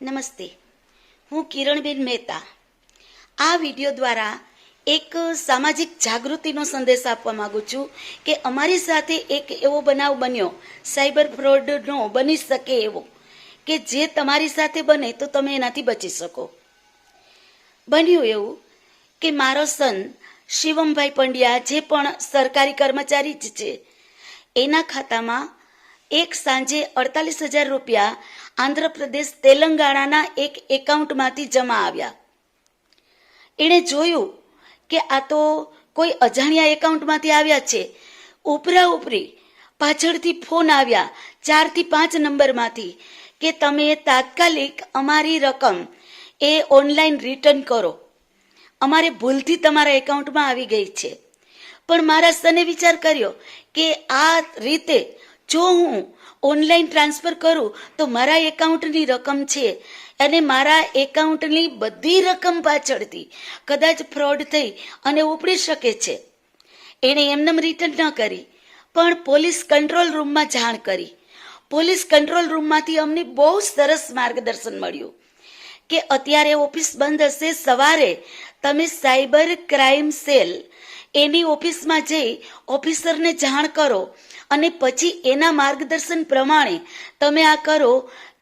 નમસ્તે. હું કિરણબેન મહેતા. આ વીડિયો દ્વારા એક સામાજિક જાગૃતિનો સંદેશ આપવા માંગુ છું કે અમારી સાથે એક એવો બનાવ બન્યો, સાયબર ફ્રોડનો બની શકે એવો, કે જે તમારી સાથે બને તો તમે એનાથી બચી શકો. બન્યું એવું કે મારો સન શિવમભાઈ પંડ્યા જે પણ સરકારી કર્મચારી જ છે, એના ખાતામાં એક સાંજે અડતાલીસ હજાર રૂપિયા આંધ્રપ્રદેશ તેલંગાણાના એક એકાઉન્ટમાંથી જમા આવ્યા. એણે જોયું કે આ તો કોઈ અજાણ્યા એકાઉન્ટમાંથી આવ્યા છે. ઉપરા ઉપરી પાછળથી ફોન આવ્યા ચારથી પાંચ નંબરમાંથી કે તમે તાત્કાલિક અમારી રકમ એ ઓનલાઈન રિટર્ન કરો. અમારે ભૂલથી તમારા એકાઉન્ટમાં આવી ગઈ છે. પણ મારા સને વિચાર કર્યો કે આ રીતે જો હું ઓનલાઈન ટ્રાન્સફર કરું, તો મારા એકાઉન્ટની રકમ છે અને મારા એકાઉન્ટની બધી રકમ પાછળથી કદાચ ફ્રોડ થઈ અને ઉપડી શકે છે. એણે એમનેમ રિટર્ન ન કરી, પણ પોલીસ કંટ્રોલ રૂમમાં જાણ કરી. પોલીસ કંટ્રોલ રૂમમાંથી અમને બહુ સરસ માર્ગદર્શન મળ્યું. કે અત્યારે ઓફિસ બંધ હશે સવારે. તમે સાયબર ક્રાઇમ સેલ એની ઓફિસમાં જઈ ઓફિસરને જાણ કરો અને પછી એના માર્ગદર્શન પ્રમાણે તમે આ કરો.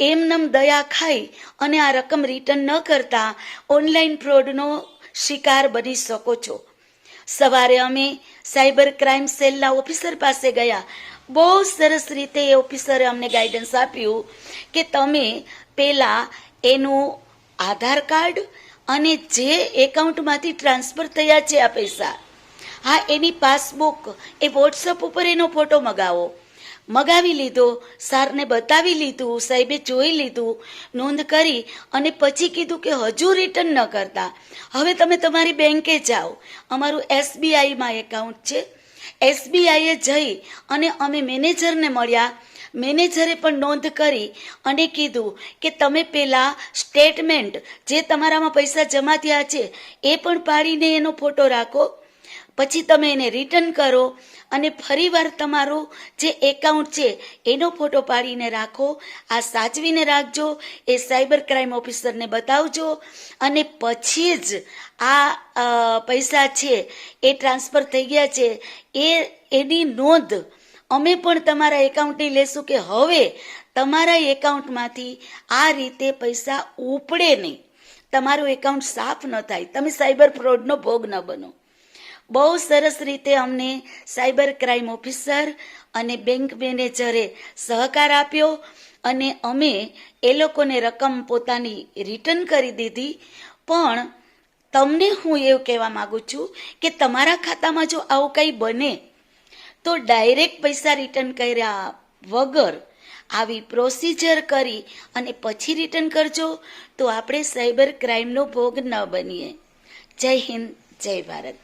એમનેમ દયા ખાઈ અને આ રકમ રિટર્ન ન કરતા ઓનલાઈન ફ્રોડનો શિકાર બની શકો છો. સવારે અમે સાયબર ક્રાઇમ સેલના ઓફિસર પાસે ગયા. બહુ સરસ રીતે એ ઓફિસરે અમને ગાઈડન્સ આપ્યું કે તમે પહેલાં એનું આધાર કાર્ડ અને જે એકાઉન્ટમાંથી ટ્રાન્સફર થયા છે આ પૈસા. હા, એની પાસબુક, એ વોટ્સઅપ ઉપર એનો ફોટો મગાવો. મગાવી લીધો, સારને બતાવી લીધું, સાહેબે જોઈ લીધું, નોંધ કરી અને પછી કીધું કે હજુ રિટર્ન ન કરતા. હવે તમે તમારી બેંકે જાઓ. અમારું એસબીઆઈમાં એકાઉન્ટ છે. એસબીઆઈએ જઈ અને અમે મેનેજરને મળ્યા. મેનેજરે પણ નોંધ કરી અને કીધું કે તમે પહેલાં સ્ટેટમેન્ટ જે તમારામાં પૈસા જમા થયા છે, એ પણ પાડીને એનો ફોટો રાખો. પછી તમે એને રિટર્ન કરો અને ફરીવાર તમારું જે એકાઉન્ટ છે, એનો ફોટો પાડીને રાખો. આ સાચવીને રાખજો, એ સાયબર ક્રાઇમ ઓફિસરને બતાવજો અને પછી જ આ પૈસા છે, એ ટ્રાન્સફર થઈ ગયા છે, એ, એની નોંધ અમે પણ તમારા એકાઉન્ટની લેશું કે હવે તમારા એકાઉન્ટમાંથી આ રીતે પૈસા ઉપડે નહીં. તમારું એકાઉન્ટ સાફ ન થાય. તમે સાયબર ફ્રોડનો ભોગ ન બનો. બહુ સરસ રીતે અમને સાયબર ક્રાઇમ ઓફિસર અને બેંક મેનેજરે સહકાર આપ્યો અને અમે એ લોકોને રકમ પોતાની રિટર્ન કરી દીધી. પણ તમને હું એવું કહેવા માગું છું કે તમારા ખાતામાં જો આવું કંઈ બને તો ડાયરેક્ટ પૈસા રિટર્ન કર્યા વગર આવી પ્રોસિજર કરી અને પછી રિટર્ન કરજો, તો આપણે સાયબર ક્રાઇમનો ભોગ ન બનીએ. જય હિન્દ, જય ભારત.